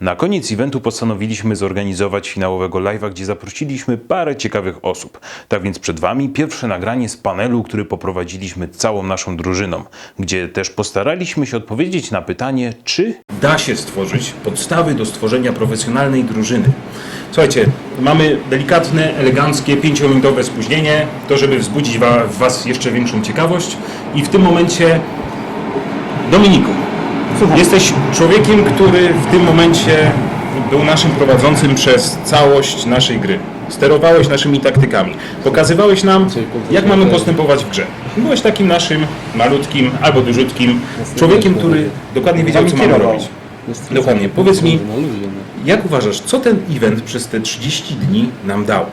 Na koniec eventu postanowiliśmy zorganizować finałowego live'a, gdzie zaprosiliśmy parę ciekawych osób. Tak więc przed Wami pierwsze nagranie z panelu, który poprowadziliśmy całą naszą drużyną, gdzie też postaraliśmy się odpowiedzieć na pytanie, czy da się stworzyć podstawy do stworzenia profesjonalnej drużyny. Słuchajcie, mamy delikatne, eleganckie, pięciominutowe spóźnienie, to żeby wzbudzić w Was jeszcze większą ciekawość i w tym momencie Dominiku, jesteś człowiekiem, który w tym momencie był naszym prowadzącym przez całość naszej gry. Sterowałeś naszymi taktykami. Pokazywałeś nam, jak mamy postępować w grze. Byłeś takim naszym malutkim albo dużutkim człowiekiem, który dokładnie wiedział, co mamy robić. Dokładnie. Powiedz mi, jak uważasz, co ten event przez te 30 dni nam dał?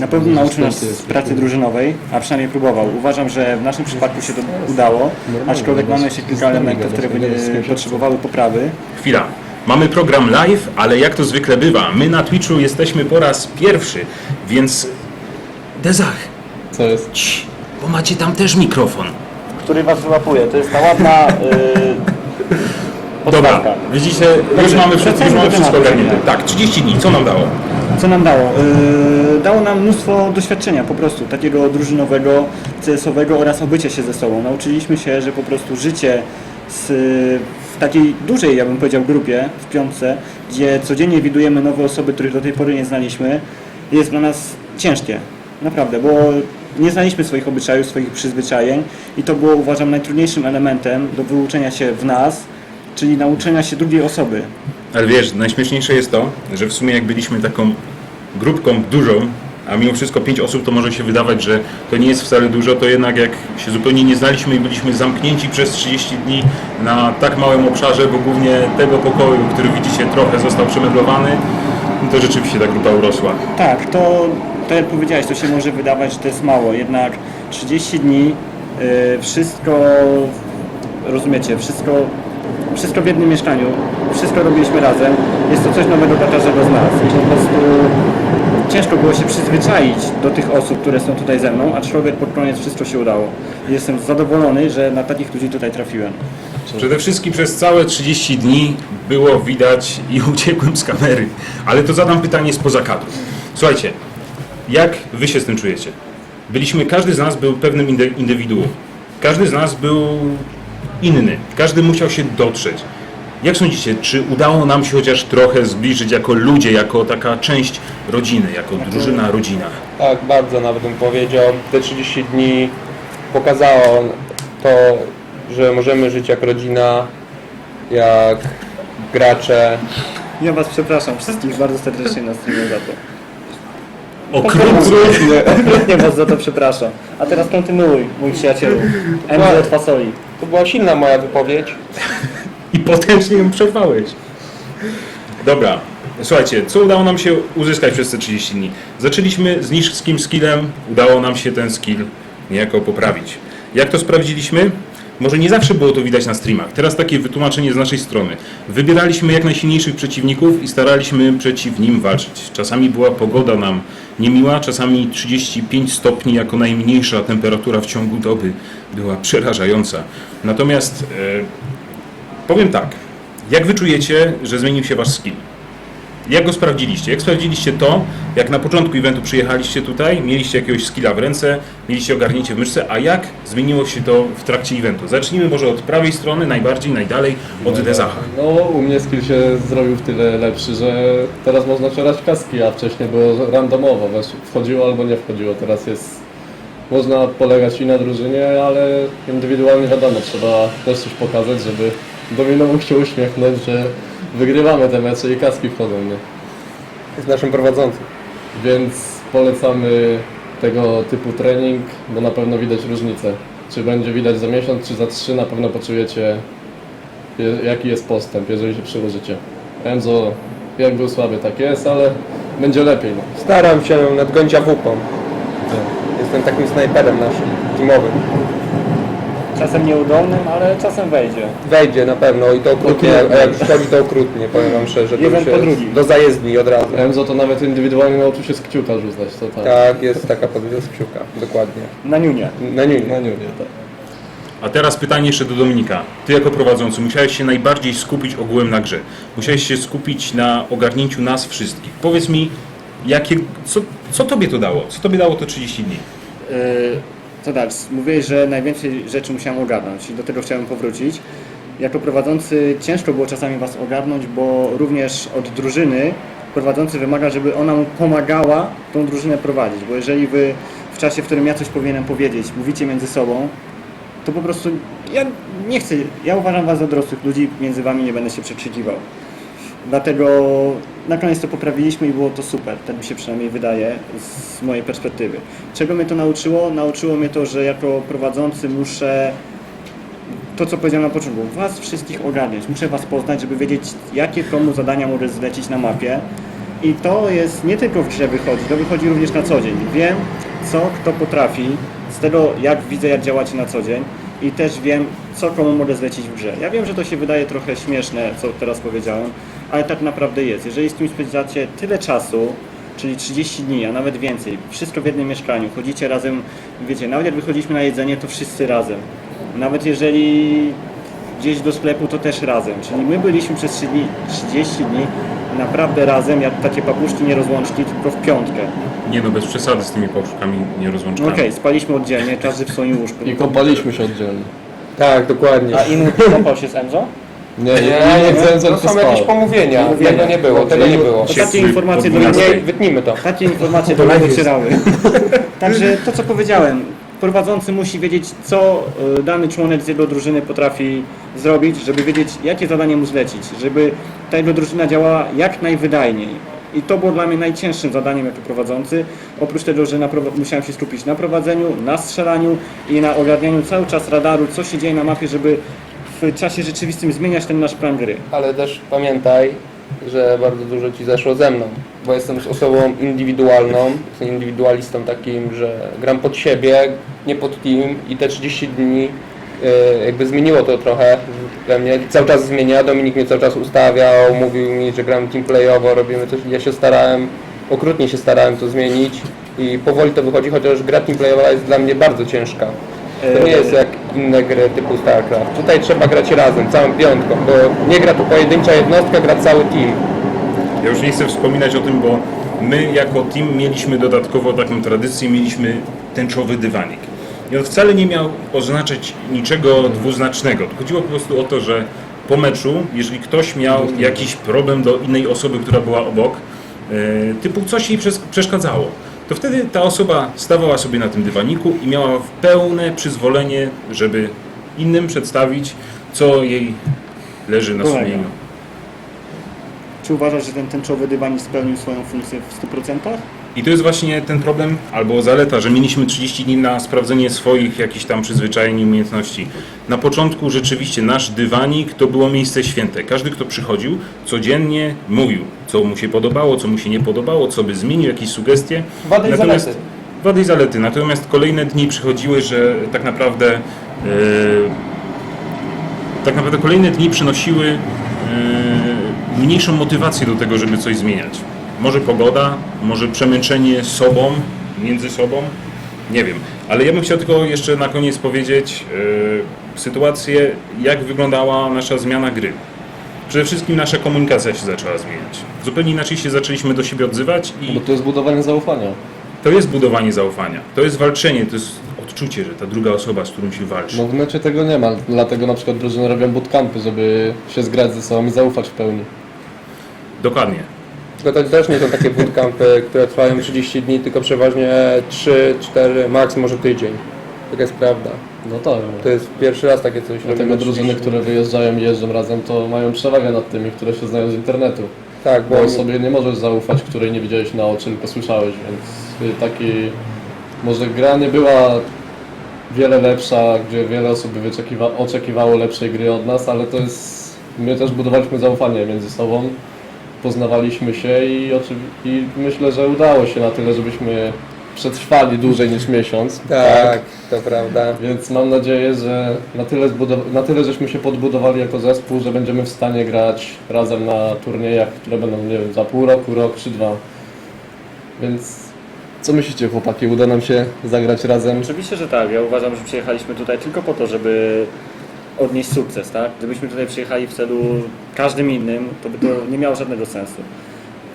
Na pewno nauczył nas z pracy drużynowej, a przynajmniej próbował. Uważam, że w naszym przypadku się to udało, aczkolwiek mamy jeszcze kilka elementów, które by nie potrzebowały poprawy. Chwila. Mamy program live, ale jak to zwykle bywa, my na Twitchu jesteśmy po raz pierwszy, więc Dezach, Co jest? cii, bo macie tam też mikrofon. Który was wyłapuje. To jest ta ładna yy, Dobra, podstawka. widzicie, już mamy, wszystko, już mamy wszystko ogarnięte. Tak, 30 dni, co nam dało? Co nam dało? Yy, dało nam mnóstwo doświadczenia po prostu, takiego drużynowego, CS-owego oraz obycia się ze sobą. Nauczyliśmy się, że po prostu życie z, w takiej dużej, ja bym powiedział, grupie, w piątce, gdzie codziennie widujemy nowe osoby, których do tej pory nie znaliśmy, jest dla nas ciężkie. Naprawdę, bo nie znaliśmy swoich obyczajów, swoich przyzwyczajeń i to było uważam najtrudniejszym elementem do wyuczenia się w nas, czyli nauczenia się drugiej osoby. Ale wiesz, najśmieszniejsze jest to, że w sumie jak byliśmy taką grupką dużą, a mimo wszystko pięć osób, to może się wydawać, że to nie jest wcale dużo, to jednak jak się zupełnie nie znaliśmy i byliśmy zamknięci przez 30 dni na tak małym obszarze, bo głównie tego pokoju, który widzicie trochę został przemeblowany, no to rzeczywiście ta grupa urosła. Tak, to tak jak powiedziałeś, to się może wydawać, że to jest mało, jednak 30 dni, y, wszystko, rozumiecie, wszystko, wszystko w jednym mieszkaniu, wszystko robiliśmy razem, jest to coś nowego dla każdego z nas i po prostu ciężko było się przyzwyczaić do tych osób, które są tutaj ze mną, aczkolwiek pod koniec wszystko się udało. Jestem zadowolony, że na takich ludzi tutaj trafiłem. Przede wszystkim przez całe 30 dni było widać i uciekłem z kamery. Ale to zadam pytanie spoza kadru. Słuchajcie, jak wy się z tym czujecie? Byliśmy, każdy z nas był pewnym indywiduum. Każdy z nas był inny. Każdy musiał się dotrzeć. Jak sądzicie, czy udało nam się chociaż trochę zbliżyć jako ludzie, jako taka część rodziny, jako drużyna, rodzina? Tak, bardzo nawet bym powiedział. Te 30 dni pokazało to, że możemy żyć jak rodzina, jak gracze. Ja Was przepraszam, wszystkich bardzo serdecznie na streamie za to. Okrutnie! Okrutnie Was za to przepraszam. A teraz kontynuuj, mój przyjacielu. MZ Fasoli. To była silna moja wypowiedź. I potężnie ją przerwałeś. Dobra, słuchajcie, co udało nam się uzyskać przez te 30 dni? Zaczęliśmy z niskim skillem, udało nam się ten skill niejako poprawić. Jak to sprawdziliśmy? Może nie zawsze było to widać na streamach. Teraz takie wytłumaczenie z naszej strony. Wybieraliśmy jak najsilniejszych przeciwników i staraliśmy przeciw nim walczyć. Czasami była pogoda nam niemiła, czasami 35 stopni jako najmniejsza temperatura w ciągu doby była przerażająca. Natomiast e, Powiem tak. Jak wy czujecie, że zmienił się wasz skill? Jak go sprawdziliście? Jak sprawdziliście to, jak na początku eventu przyjechaliście tutaj, mieliście jakiegoś skilla w ręce, mieliście ogarnięcie w myszce, a jak zmieniło się to w trakcie eventu? Zacznijmy może od prawej strony, najbardziej, najdalej, od Dezacha. No, u mnie skill się zrobił w tyle lepszy, że teraz można czerać kaski, a wcześniej było randomowo, wchodziło albo nie wchodziło. Teraz jest, można polegać i na drużynie, ale indywidualnie wiadomo, trzeba też coś pokazać, żeby Domino mógł się uśmiechnąć, że wygrywamy te mecze i kaski wchodzą, nie? Z naszym prowadzącym. Więc polecamy tego typu trening, bo na pewno widać różnicę. Czy będzie widać za miesiąc, czy za trzy, na pewno poczujecie je- jaki jest postęp, jeżeli się przyłożycie. Enzo jak był słaby, tak jest, ale będzie lepiej. No. Staram się nadgonić awupą. Jestem takim snajperem naszym, teamowym. Czasem nieudolnym, ale czasem wejdzie. Wejdzie na pewno i to okrutnie, a jak wchodzi to okrutnie, powiem wam szczerze. To Jeden już po jest drugim. do zajezdni od razu. Enzo to nawet indywidualnie nauczył się z kciuka rzucać, to tak. Tak, jest taka podwójna z kciuka, dokładnie. Na niunie. Na Na niunie, tak. A teraz pytanie jeszcze do Dominika. Ty jako prowadzący musiałeś się najbardziej skupić ogółem na grze. Musiałeś się skupić na ogarnięciu nas wszystkich. Powiedz mi, jakie, co, co tobie to dało? Co tobie dało to 30 dni? Yy, Co dalej? Mówiłeś, że najwięcej rzeczy musiałem ogarnąć i do tego chciałem powrócić. Jako prowadzący ciężko było czasami Was ogarnąć, bo również od drużyny prowadzący wymaga, żeby ona mu pomagała tą drużynę prowadzić, bo jeżeli Wy w czasie, w którym ja coś powinienem powiedzieć, mówicie między sobą, to po prostu ja nie chcę, ja uważam Was za dorosłych ludzi, między Wami nie będę się przekrzykiwał. Dlatego na koniec to poprawiliśmy i było to super. Tak mi się przynajmniej wydaje z mojej perspektywy. Czego mnie to nauczyło? Nauczyło mnie to, że jako prowadzący muszę to, co powiedziałem na początku, Was wszystkich ogarniać. Muszę Was poznać, żeby wiedzieć, jakie komu zadania mogę zlecić na mapie. I to jest nie tylko w grze wychodzi, to wychodzi również na co dzień. Wiem, co kto potrafi, z tego jak widzę, jak działacie na co dzień i też wiem, co komu mogę zlecić w grze. Ja wiem, że to się wydaje trochę śmieszne, co teraz powiedziałem, ale tak naprawdę jest. Jeżeli z kimś spędzacie tyle czasu, czyli 30 dni, a nawet więcej, wszystko w jednym mieszkaniu, chodzicie razem, wiecie, nawet jak wychodziliśmy na jedzenie, to wszyscy razem. Nawet jeżeli gdzieś do sklepu, to też razem. Czyli my byliśmy przez 3 dni, 30 dni naprawdę razem, jak takie papuszki nierozłączki, tylko w piątkę. Nie no, bez przesady z tymi pałszkami No nierozłączkami. Okej, spaliśmy oddzielnie, każdy w swoim łóżku. I kąpaliśmy się oddzielnie. Tak, dokładnie. A Inu kąpał się z Emzo? Nie, nie, Nie, nie, nie, nie, to są jakieś pomówienia. Pomówienia. Tego nie było, tego nie było. To takie informacje do 12. mnie Nie, wytnijmy to. Takie informacje do mnie docierały. Także to, co powiedziałem, prowadzący musi wiedzieć, co y, dany członek z jego drużyny potrafi zrobić, żeby wiedzieć, jakie zadanie mu zlecić, żeby ta jego drużyna działała jak najwydajniej. I to było dla mnie najcięższym zadaniem jako prowadzący. Oprócz tego, że na musiałem się skupić na prowadzeniu, na strzelaniu i na ogarnianiu cały czas radaru, co się dzieje na mapie, żeby w czasie rzeczywistym zmieniać ten nasz plan gry. Ale też pamiętaj, że bardzo dużo ci zeszło ze mną, bo jestem osobą indywidualną, jestem indywidualistą takim, że gram pod siebie, nie pod team i te 30 dni e, jakby zmieniło to trochę we mnie. Cały czas zmienia, Dominik mnie cały czas ustawiał, mówił mi, że gram teamplayowo, robimy coś, ja się starałem, okrutnie się starałem to zmienić i powoli to wychodzi, chociaż gra teamplayowa jest dla mnie bardzo ciężka. To nie jest jak inne gry typu StarCraft. Tutaj trzeba grać razem, całą piątką, bo nie gra tu pojedyncza jednostka, gra cały team. Ja już nie chcę wspominać o tym, bo my jako team mieliśmy dodatkowo taką tradycję, mieliśmy tęczowy dywanik. I on wcale nie miał oznaczać niczego dwuznacznego. Chodziło po prostu o to, że po meczu, jeżeli ktoś miał jakiś problem do innej osoby, która była obok, e, typu coś jej przes- przeszkadzało, to wtedy ta osoba stawała sobie na tym dywaniku i miała pełne przyzwolenie, żeby innym przedstawić, co jej leży na Kolega. sumieniu. Czy uważasz, że ten tęczowy dywanik spełnił swoją funkcję w 100%? I to jest właśnie ten problem, albo zaleta, że mieliśmy 30 dni na sprawdzenie swoich jakichś tam przyzwyczajeń i umiejętności. Na początku rzeczywiście nasz dywanik to było miejsce święte. Każdy, kto przychodził, codziennie mówił, co mu się podobało, co mu się nie podobało, co by zmienił, jakieś sugestie. Wady i Natomiast- zalety. Wady i zalety. Natomiast kolejne dni przychodziły, że tak naprawdę e, tak naprawdę kolejne dni przynosiły e, mniejszą motywację do tego, żeby coś zmieniać. Może pogoda, może przemęczenie sobą, między sobą, nie wiem. Ale ja bym chciał tylko jeszcze na koniec powiedzieć e, sytuację, jak wyglądała nasza zmiana gry. Przede wszystkim nasza komunikacja się zaczęła zmieniać. Zupełnie inaczej się zaczęliśmy do siebie odzywać i Bo to jest budowanie zaufania. to jest budowanie zaufania. To jest walczenie, to jest odczucie, że ta druga osoba, z którą się walczy. No w mecie tego nie ma, dlatego na przykład drużyny robią bootcampy, żeby się zgrać ze sobą i zaufać w pełni. Dokładnie. Tylko to też nie są takie bootcampy, które trwają 30 dni, tylko przeważnie 3, 4, maks może tydzień. Taka jest prawda. No tak. To jest pierwszy raz takie coś Dlatego robimy drużyny, 30 które wyjeżdżają i jeżdżą razem, to mają przewagę nad tymi, które się znają z internetu. Tak, bo Bo osobie nie możesz zaufać, której nie widziałeś na oczy, tylko słyszałeś, więc y, taki... Może gra nie była wiele lepsza, gdzie wiele osób by wyczekiwa, oczekiwało lepszej gry od nas, ale to jest... My też budowaliśmy zaufanie między sobą, poznawaliśmy się i, i myślę, że udało się na tyle, żebyśmy przetrwali dłużej niż miesiąc. tak, to prawda. Więc mam nadzieję, że na tyle, na tyle żeśmy się podbudowali jako zespół, że będziemy w stanie grać razem na turniejach, które będą, nie wiem, za pół roku, rok czy dwa. Więc Co myślicie chłopaki, uda nam się zagrać razem? Oczywiście, że tak. Ja uważam, że przyjechaliśmy tutaj tylko po to, żeby odnieść sukces, tak? Gdybyśmy tutaj przyjechali w celu każdym innym, to by to nie miało żadnego sensu.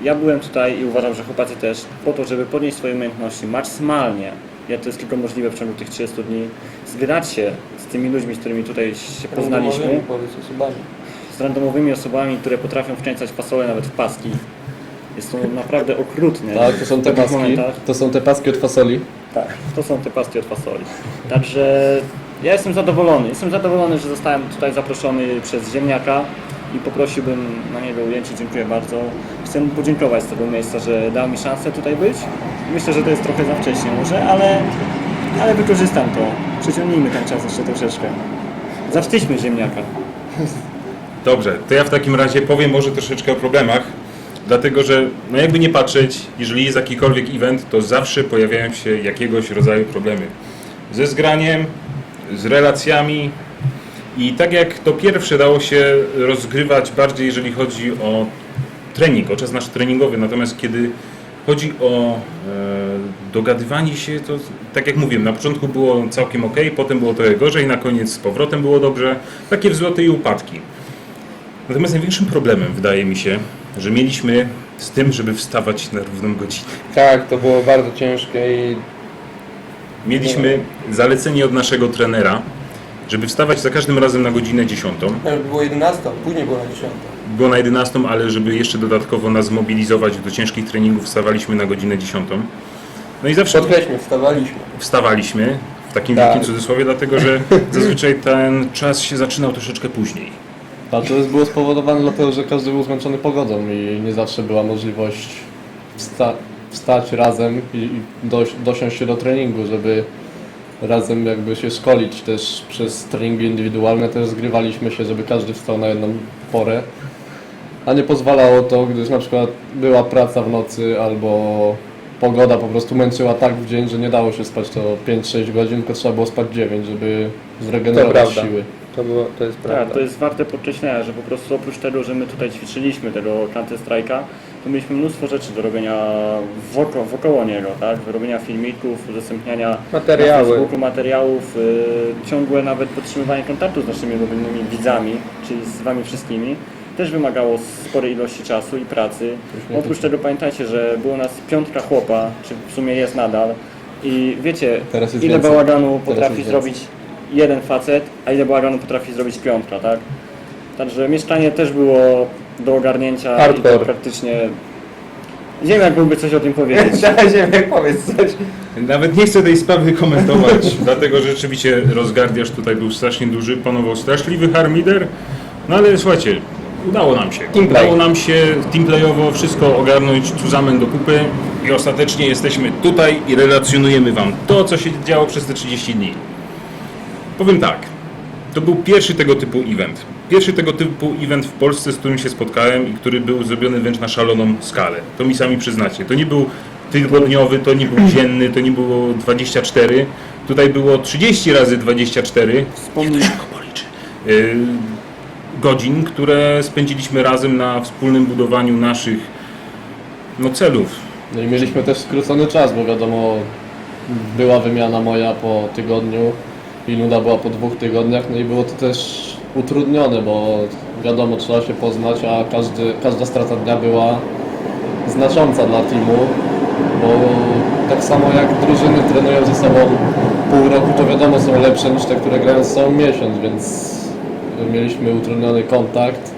Ja byłem tutaj i uważam, że chłopacy też, po to, żeby podnieść swoje umiejętności maksymalnie, jak to jest tylko możliwe w ciągu tych 30 dni, zgrać się z tymi ludźmi, z którymi tutaj się poznaliśmy, osobami. z randomowymi osobami, które potrafią wkręcać fasolę nawet w paski. Jest to naprawdę okrutne. Tak, to są w te takich paski. momentach. To są te paski od fasoli. Tak, to są te paski od fasoli. Także ja jestem zadowolony. Jestem zadowolony, że zostałem tutaj zaproszony przez ziemniaka i poprosiłbym na niego ujęcie. Dziękuję bardzo. Chcę mu podziękować z tego miejsca, że dał mi szansę tutaj być. Myślę, że to jest trochę za wcześnie może, ale, ale wykorzystam to. Przeciągnijmy ten czas jeszcze troszeczkę. Zawstydźmy ziemniaka. Dobrze, to ja w takim razie powiem może troszeczkę o problemach, dlatego że no jakby nie patrzeć, jeżeli jest jakikolwiek event, to zawsze pojawiają się jakiegoś rodzaju problemy. Ze zgraniem, z relacjami i tak jak to pierwsze dało się rozgrywać bardziej jeżeli chodzi o trening, o czas nasz treningowy, natomiast kiedy chodzi o e, dogadywanie się, to tak jak mówiłem, na początku było całkiem ok, potem było trochę gorzej, na koniec z powrotem było dobrze, takie wzloty i upadki. Natomiast największym problemem wydaje mi się, że mieliśmy z tym, żeby wstawać na równą godzinę. Tak, to było bardzo ciężkie i Mieliśmy zalecenie od naszego trenera, żeby wstawać za każdym razem na godzinę 10. Nawet było 11, później było na 10. Było na 11, ale żeby jeszcze dodatkowo nas zmobilizować do ciężkich treningów, wstawaliśmy na godzinę 10. No i zawsze Podkreślmy, wstawaliśmy. wstawaliśmy, w takim Tak. wielkim cudzysłowie, dlatego że zazwyczaj ten czas się zaczynał troszeczkę później. A to jest było spowodowane dlatego, że każdy był zmęczony pogodą i nie zawsze była możliwość wsta wstać razem i, dosiąść się do treningu, żeby razem jakby się szkolić też przez treningi indywidualne też zgrywaliśmy się, żeby każdy wstał na jedną porę. A nie pozwalało to, gdyż na przykład była praca w nocy albo pogoda po prostu męczyła tak w dzień, że nie dało się spać to 5-6 godzin, tylko trzeba było spać 9, żeby zregenerować prawda. siły. To, było, to jest prawda. Tak, to jest warte podkreślenia, że po prostu oprócz tego, że my tutaj ćwiczyliśmy tego Counter Strike'a, to mieliśmy mnóstwo rzeczy do robienia woko, wokoło niego, tak? Robienia filmików, udostępniania Materiały. na Facebooku materiałów, y, ciągłe nawet podtrzymywanie kontaktu z naszymi ulubionymi widzami, czyli z wami wszystkimi, też wymagało sporej ilości czasu i pracy. Oprócz tego pamiętajcie, że było nas piątka chłopa, czy w sumie jest nadal i wiecie, Teraz jest ile więcej. bałaganu Teraz potrafi jest zrobić jeden facet, a ile bałaganu potrafi zrobić piątka, tak? Także mieszkanie też było do ogarnięcia i Hardcore. to praktycznie... Nie wiem, jak mógłby coś o tym powiedzieć. Daj ziemniak, powiedz coś. Nawet nie chcę tej sprawy komentować, dlatego że rzeczywiście rozgardiasz tutaj był strasznie duży, panował straszliwy harmider, no ale słuchajcie, udało nam się. Teamplay. Udało nam się teamplayowo wszystko ogarnąć cuzamen do kupy i ostatecznie jesteśmy tutaj i relacjonujemy wam to, co się działo przez te 30 dni. Powiem tak, to był pierwszy tego typu event. Pierwszy tego typu event w Polsce, z którym się spotkałem i który był zrobiony wręcz na szaloną skalę. To mi sami przyznacie. To nie był tygodniowy, to nie był dzienny, to nie było 24. Tutaj było 30 razy 24. Wspomnij. Yy, godzin, które spędziliśmy razem na wspólnym budowaniu naszych no, celów. No i mieliśmy też skrócony czas, bo wiadomo, była wymiana moja po tygodniu i nuda była po dwóch tygodniach, no i było to też utrudnione, bo wiadomo, trzeba się poznać, a każdy, każda strata dnia była znacząca dla teamu, bo tak samo jak drużyny trenują ze sobą pół roku, to wiadomo, są lepsze niż te, które grają ze sobą miesiąc, więc mieliśmy utrudniony kontakt.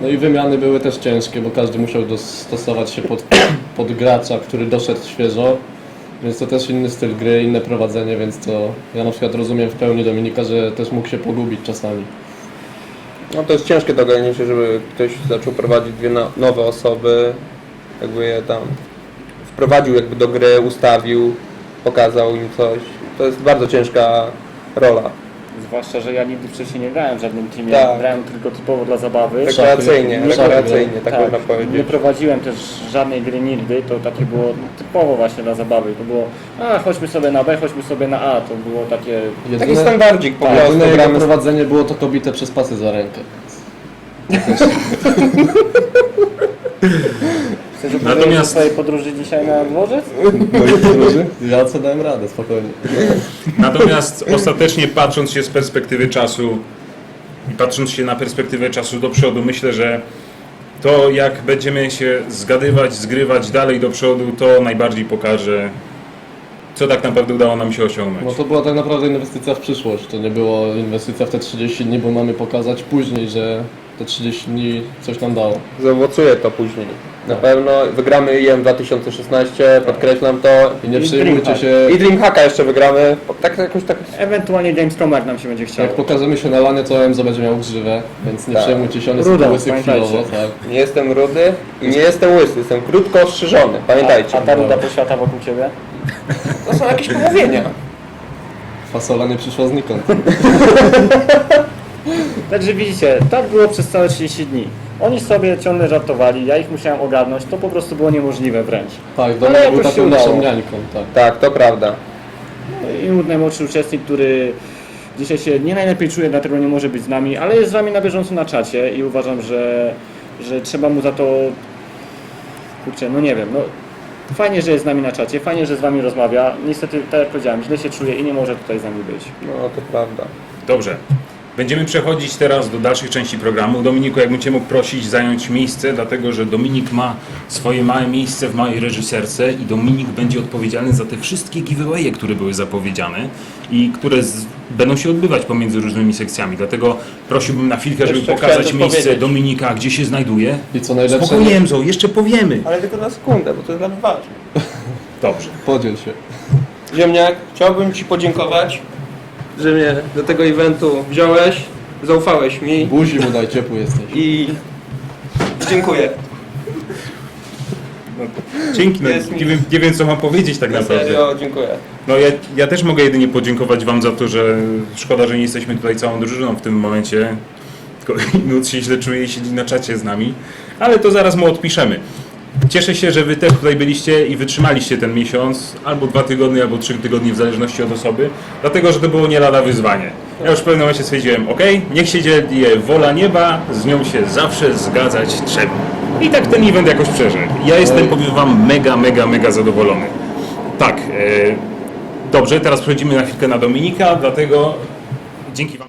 No i wymiany były też ciężkie, bo każdy musiał dostosować się pod, pod gracza, który doszedł świeżo. Więc to też inny styl gry, inne prowadzenie, więc to ja na przykład rozumiem w pełni Dominika, że też mógł się pogubić czasami. No to jest ciężkie do ogarnięcia, żeby ktoś zaczął prowadzić dwie no, nowe osoby, jakby je tam wprowadził jakby do gry, ustawił, pokazał im coś. To jest bardzo ciężka rola. Zwłaszcza, że ja nigdy wcześniej nie grałem w żadnym teamie, Tak. grałem tylko typowo dla zabawy. Rekreacyjnie, Szachy, rekreacyjnie, tak, można Nie powiedzieć. prowadziłem też żadnej gry nigdy, to takie było typowo właśnie dla zabawy. To było, a chodźmy sobie na B, chodźmy sobie na A, to było takie... Taki standardzik po tak, prostu. jedyne jego gramy prowadzenie było to kobite przez pasy za rękę. Opowiedzieć Natomiast- swojej podróży dzisiaj na podróży? Ja co dałem radę, spokojnie. Natomiast ostatecznie patrząc się z perspektywy czasu i patrząc się na perspektywę czasu do przodu, myślę, że to jak będziemy się zgadywać, zgrywać dalej do przodu, to najbardziej pokaże, co tak naprawdę udało nam się osiągnąć. No to była tak naprawdę inwestycja w przyszłość. To nie było inwestycja w te 30 dni, bo mamy pokazać później, że te 30 dni coś nam dało. Zaowocuje to później. Na pewno wygramy IM 2016, podkreślam to. I nie I przejmujcie Dreamhack. się, I Dreamhacka jeszcze wygramy. Tak jakoś tak. Ewentualnie Gamescom jak nam się będzie chciało. jak pokażemy się na lanie, to Enzo będzie miał grzywę, więc nie Tak. przejmujcie się, on jest Ruda, tylko łysy pamiętajcie. chwilowo. Tak. Nie jestem rudy i nie jestem łysy, jestem krótko ostrzyżony. Pamiętajcie. A ta ruda poświata wokół ciebie? To są jakieś pomówienia. Fasola nie przyszła znikąd. Także widzicie, tak było przez całe 30 dni. Oni sobie ciągle żartowali, ja ich musiałem ogarnąć, to po prostu było niemożliwe wręcz. Tak, Ale Dominik był jakoś się taką naszą udało. niańką, tak. Tak, to prawda. I najmłodszy uczestnik, który dzisiaj się nie najlepiej czuje, dlatego nie może być z nami, ale jest z nami na bieżąco na czacie i uważam, że, że trzeba mu za to, kurczę, no nie wiem, no fajnie, że jest z nami na czacie, fajnie, że z wami rozmawia. Niestety, tak jak powiedziałem, źle się czuje i nie może tutaj z nami być. No to prawda. Dobrze. Będziemy przechodzić teraz do dalszych części programu. Dominiku, jakbym Cię mógł prosić zająć miejsce, dlatego że Dominik ma swoje małe miejsce w małej reżyserce i Dominik będzie odpowiedzialny za te wszystkie giveawaye, które były zapowiedziane i które z, będą się odbywać pomiędzy różnymi sekcjami. Dlatego prosiłbym na chwilkę, żeby Jeszcze pokazać chciałem miejsce powiedzieć. Dominika, gdzie się znajduje. I co najlepsze, Spokojnie, Emzo, jeszcze powiemy. Ale tylko na sekundę, bo to jest dla mnie ważne. Dobrze. podziel się. Ziemniak, chciałbym Ci podziękować, że mnie do tego eventu wziąłeś, zaufałeś mi Buzi mu daj, ciepły jesteś. i dziękuję. Dzięki. No, Jest mi- nie, wiem, nie wiem, co mam powiedzieć tak Na naprawdę. serio, dziękuję. No ja, ja też mogę jedynie podziękować Wam za to, że szkoda, że nie jesteśmy tutaj całą drużyną w tym momencie. Tylko Nut się źle czuje i siedzi na czacie z nami, ale to zaraz mu odpiszemy. Cieszę się, że Wy też tutaj byliście i wytrzymaliście ten miesiąc, albo dwa tygodnie, albo trzy tygodnie, w zależności od osoby, dlatego, że to było nie lada wyzwanie. Ja już w pewnym momencie stwierdziłem, ok, niech się dzieje wola nieba, z nią się zawsze zgadzać trzeba. I tak ten event jakoś przeżył. Ja jestem, powiem Wam, mega, mega, mega zadowolony. Tak, e, dobrze, teraz przechodzimy na chwilkę na Dominika, dlatego dzięki Wam.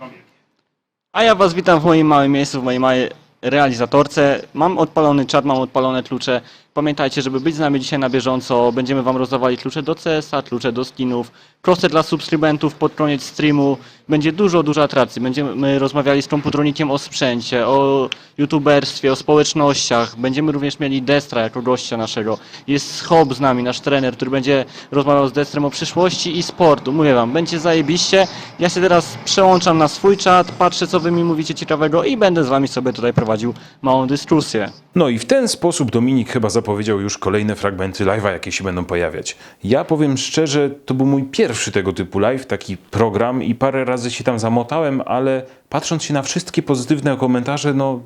A ja Was witam w moim małym miejscu, w mojej małej realizatorce. Mam odpalony czat, mam odpalone klucze. Pamiętajcie, żeby być z nami dzisiaj na bieżąco, będziemy Wam rozdawali klucze do CS-a, klucze do skinów, proste dla subskrybentów pod koniec streamu. Będzie dużo, dużo atrakcji. Będziemy rozmawiali z komputronikiem o sprzęcie, o youtuberstwie, o społecznościach. Będziemy również mieli Destra jako gościa naszego. Jest Hob z nami, nasz trener, który będzie rozmawiał z Destrem o przyszłości i sportu. Mówię Wam, będzie zajebiście. Ja się teraz przełączam na swój czat, patrzę co Wy mi mówicie ciekawego i będę z Wami sobie tutaj prowadził małą dyskusję. No i w ten sposób Dominik chyba zapowiedział już kolejne fragmenty live'a, jakie się będą pojawiać. Ja powiem szczerze, to był mój pierwszy tego typu live, taki program i parę razy się tam zamotałem, ale patrząc się na wszystkie pozytywne komentarze, no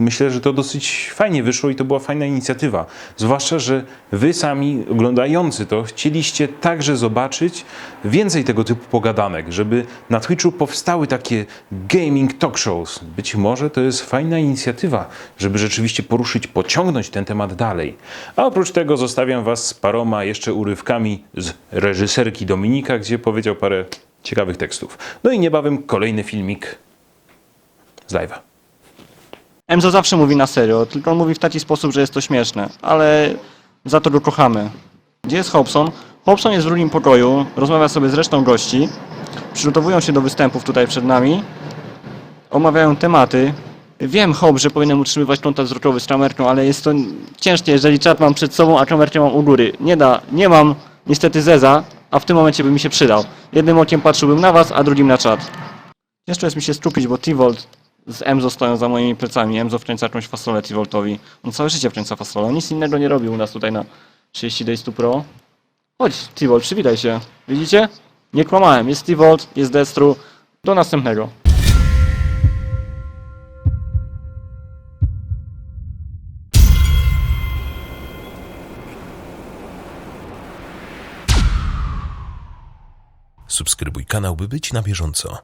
myślę, że to dosyć fajnie wyszło i to była fajna inicjatywa. Zwłaszcza, że wy sami oglądający to chcieliście także zobaczyć więcej tego typu pogadanek, żeby na Twitchu powstały takie gaming talk shows. Być może to jest fajna inicjatywa, żeby rzeczywiście poruszyć, pociągnąć ten temat dalej. A oprócz tego zostawiam was z paroma jeszcze urywkami z reżyserki Dominika, gdzie powiedział parę ciekawych tekstów. No i niebawem kolejny filmik z live'a. Emzo zawsze mówi na serio, tylko on mówi w taki sposób, że jest to śmieszne, ale za to go kochamy. Gdzie jest Hobson? Hobson jest w drugim pokoju, rozmawia sobie z resztą gości, przygotowują się do występów tutaj przed nami, omawiają tematy. Wiem, Hob, że powinienem utrzymywać kontakt wzrokowy z kamerką, ale jest to ciężkie, jeżeli czat mam przed sobą, a kamerkę mam u góry. Nie da, nie mam niestety Zeza, a w tym momencie by mi się przydał. Jednym okiem patrzyłbym na was, a drugim na czat. Ciężko jest mi się skupić, bo T-Volt z Emzo stoją za moimi plecami. Emzo wkręca jakąś fasolę T-Voltowi. On całe życie wkręca fasolę. Nic innego nie robił u nas tutaj na 30 Days to Pro. Chodź, T-Volt, przywitaj się. Widzicie? Nie kłamałem. Jest T-Volt, jest Destru. Do następnego. Subskrybuj kanał, by być na bieżąco.